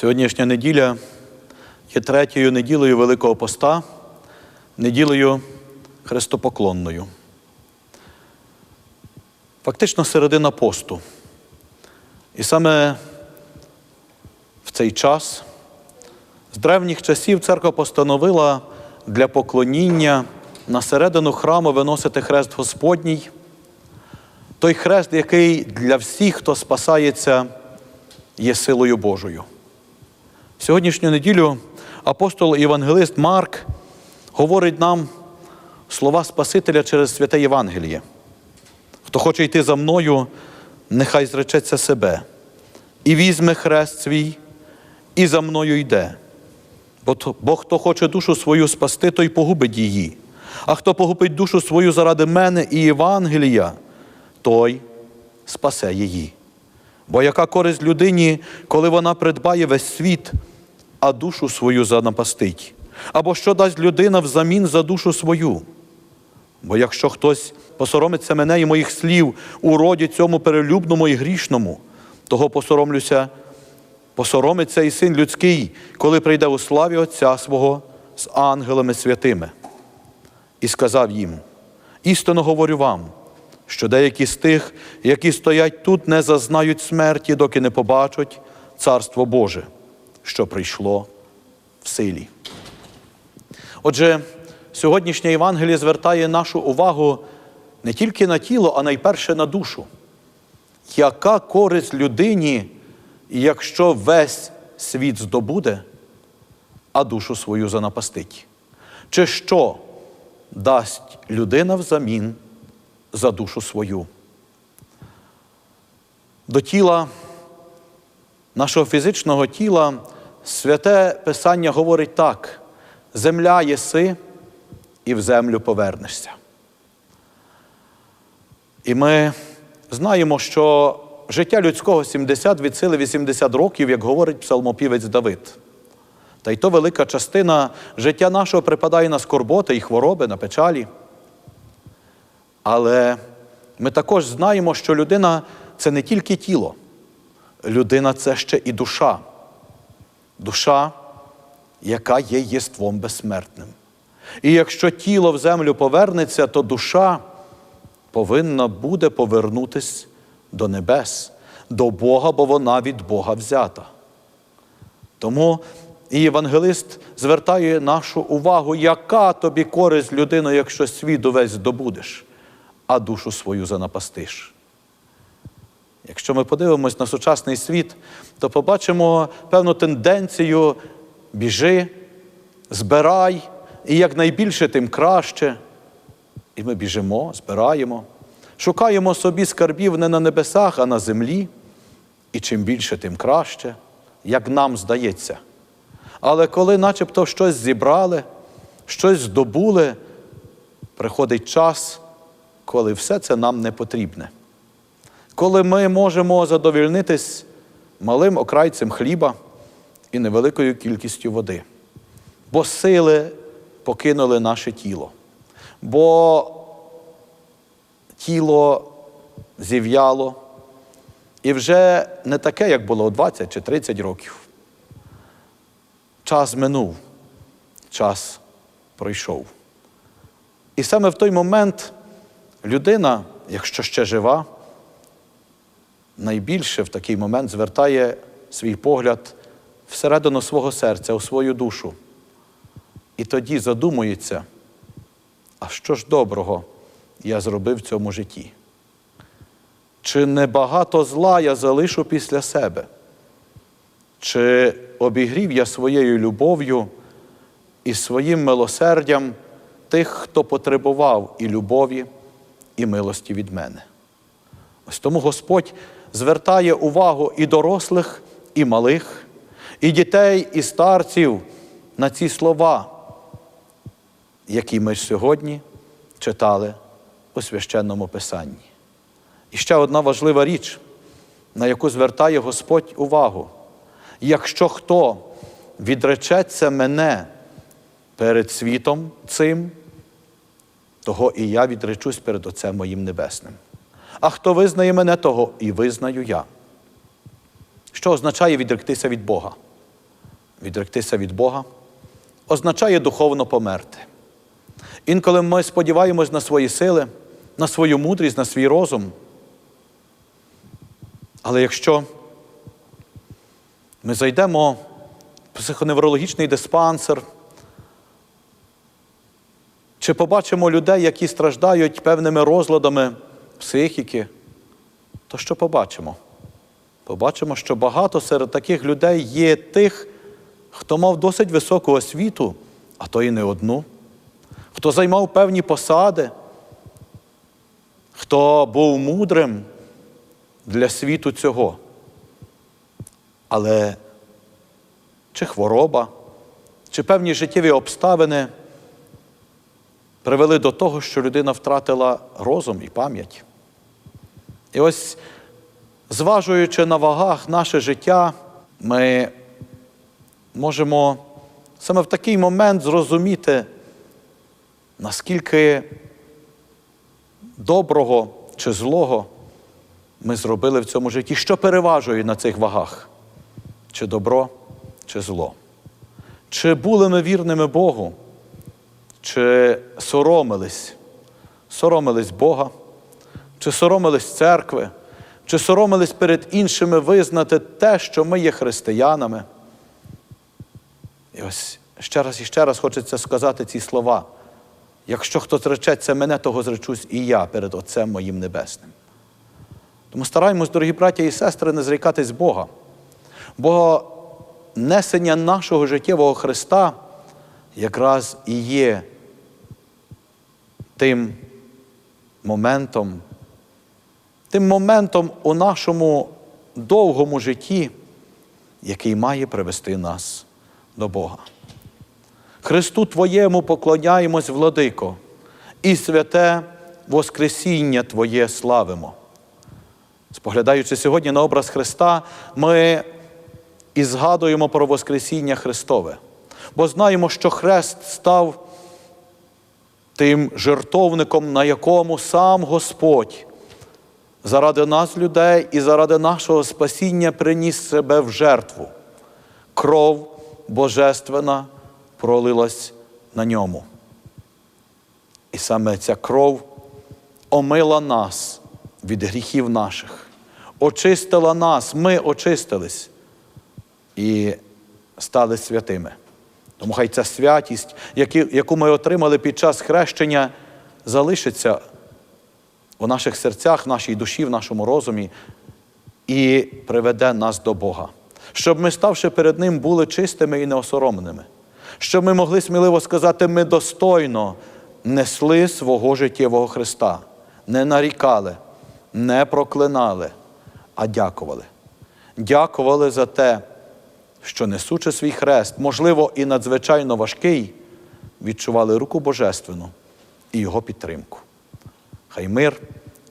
Сьогоднішня неділя є третьою неділею Великого Поста, неділею Христопоклонною. Фактично середина посту. І саме в цей час з древніх часів церква постановила для поклоніння на середину храму виносити хрест Господній, той хрест, який для всіх, хто спасається, є силою Божою. Сьогоднішню неділю апостол Євангелист Марк говорить нам слова Спасителя через святе Євангеліє. Хто хоче йти за мною, нехай зречеться себе, і візьме хрест свій, і за мною йде. Бо, то- бо хто хоче душу свою спасти, той погубить її. А хто погубить душу свою заради мене і Євангелія, той спасе її. Бо яка користь людині, коли вона придбає весь світ, а душу свою занапастить? Або що дасть людина взамін за душу свою? Бо якщо хтось посоромиться мене і моїх слів у роді цьому перелюбному і грішному, того посоромлюся, посоромиться і син людський, коли прийде у славі Отця свого з ангелами святими. І сказав їм: істинно говорю вам, що деякі з тих, які стоять тут, не зазнають смерті, доки не побачать Царство Боже, що прийшло в силі. Отже, сьогоднішнє Євангеліє звертає нашу увагу не тільки на тіло, а найперше на душу. Яка користь людині, якщо весь світ здобуде, а душу свою занапастить? Чи що дасть людина взамін за душу свою? До тіла, нашого фізичного тіла, святе Писання говорить так: земля єси і в землю повернешся. І ми знаємо, що життя людського 70 від сили 80 років, як говорить псалмопівець Давид. Та й то велика частина життя нашого припадає на скорботи і хвороби, на печалі. Але ми також знаємо, що людина це не тільки тіло, людина це ще і душа. Душа, яка є єством безсмертним. І якщо тіло в землю повернеться, то душа повинна буде повернутись до небес, до Бога, бо вона від Бога взята. Тому і євангелист звертає нашу увагу, яка тобі користь людина, якщо світ увесь здобудеш, а душу свою занапастиш. Якщо ми подивимось на сучасний світ, то побачимо певну тенденцію біжи, збирай, і якнайбільше, тим краще. І ми біжимо, збираємо, шукаємо собі скарбів не на небесах, а на землі. І чим більше, тим краще, як нам здається. Але коли начебто щось зібрали, щось здобули, приходить час, коли все це нам не потрібне. Коли ми можемо задовільнитись малим окрайцем хліба і невеликою кількістю води. Бо сили покинули наше тіло. Бо тіло зів'яло і вже не таке, як було 20 чи 30 років. Час минув, час пройшов. І саме в той момент людина, якщо ще жива, найбільше в такий момент звертає свій погляд всередину свого серця, у свою душу. І тоді задумується, а що ж доброго я зробив в цьому житті? Чи небагато зла я залишу після себе? Чи обігрів я своєю любов'ю і своїм милосердям тих, хто потребував і любові, і милості від мене? Ось тому Господь звертає увагу і дорослих, і малих, і дітей, і старців на ці слова, які ми сьогодні читали у священному Писанні. І ще одна важлива річ, на яку звертає Господь увагу. Якщо хто відречеться мене перед світом цим, того і я відречусь перед Отцем моїм Небесним. А хто визнає мене, того і визнаю я. Що означає відректися від Бога? відректися від Бога, означає духовно померти. Інколи ми сподіваємось на свої сили, на свою мудрість, на свій розум. Але якщо ми зайдемо в психоневрологічний диспансер, чи побачимо людей, які страждають певними розладами психіки, то що побачимо? Побачимо, що багато серед таких людей є тих, хто мав досить високу освіту, а то і не одну, хто займав певні посади, хто був мудрим для світу цього. Але чи хвороба, чи певні життєві обставини привели до того, що людина втратила розум і пам'ять. І ось, зважуючи на вагах наше життя, ми можемо саме в такий момент зрозуміти, наскільки доброго чи злого ми зробили в цьому житті, що переважує на цих вагах, чи добро, чи зло. Чи були ми вірними Богу, чи соромились, соромились Бога, чи соромились церкви, чи соромились перед іншими визнати те, що ми є християнами. І ось ще раз і ще раз хочеться сказати ці слова. Якщо хто зречеться мене, того зречусь і я перед Отцем моїм Небесним. Тому стараємось, дорогі браття і сестри, не зрікатись Бога. Бо несення нашого життєвого Христа якраз і є тим моментом, тим моментом у нашому довгому житті, який має привести нас до Бога. Христу Твоєму поклоняємось, владико, і святе Воскресіння Твоє славимо. Споглядаючи сьогодні на образ Христа, ми і згадуємо про Воскресіння Христове, бо знаємо, що Хрест став тим жертовником, на якому сам Господь заради нас, людей, і заради нашого спасіння приніс себе в жертву. Кров божественна пролилась на ньому. І саме ця кров омила нас від гріхів наших, очистила нас, ми очистились і стали святими. Тому хай ця святість, яку ми отримали під час хрещення, залишиться у наших серцях, в нашій душі, в нашому розумі і приведе нас до Бога. Щоб ми, ставши перед Ним, були чистими і неосоромними, щоб ми могли сміливо сказати, ми достойно несли свого життєвого Христа, не нарікали, не проклинали, а дякували. Дякували за те, що несучи свій хрест, можливо, і надзвичайно важкий, відчували руку Божественну і Його підтримку. Хай мир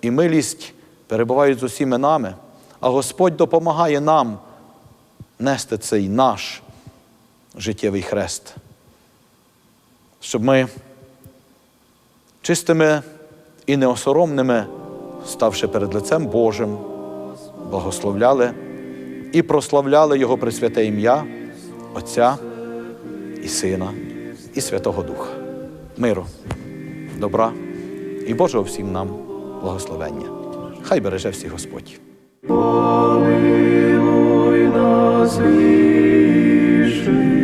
і милість перебувають з усіми нами, а Господь допомагає нам нести цей наш життєвий хрест, щоб ми чистими і неосоромними, ставши перед лицем Божим, благословляли і прославляли Його Пресвяте ім'я, Отця і Сина, і Святого Духа. Миру, добра і Божого всім нам благословення. Хай береже всіх Господь. Помилуй нас, віши.